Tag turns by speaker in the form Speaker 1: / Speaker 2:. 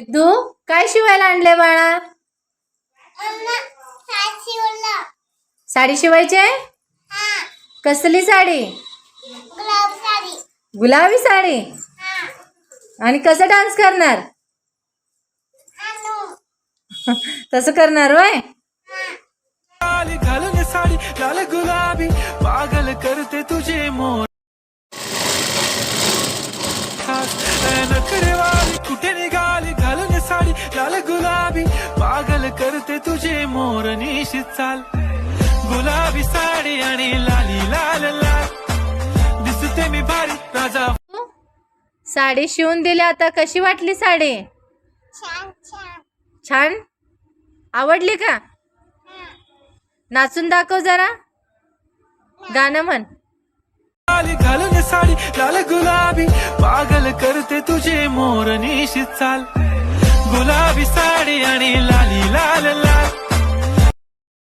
Speaker 1: सिद्धू काय शिवायला आणले बाळा? साडी शिवायची आहे? कसली साडी? गुलाबी साडी. आणि कसं डान्स करणार? तसं करणार होय?
Speaker 2: साडी लाल गुलाबी. पागल करते तुझे मोर. गुलाबी पागल करते तुझे मोर निशित चाल. गुलाबी साडी आणि लाली लाल लाल. दिसते मी भारी राजा.
Speaker 1: साडी शिवून दिली आता. कशी वाटली साडी? छान आवडली का? नाचून दाखव जरा. गाणं म्हण.
Speaker 2: लाली घालून साडी लाल गुलाबी. पागल करते तुझे मोर निशित चाल. गुलाबी साडी आणि लाली लाल लाल.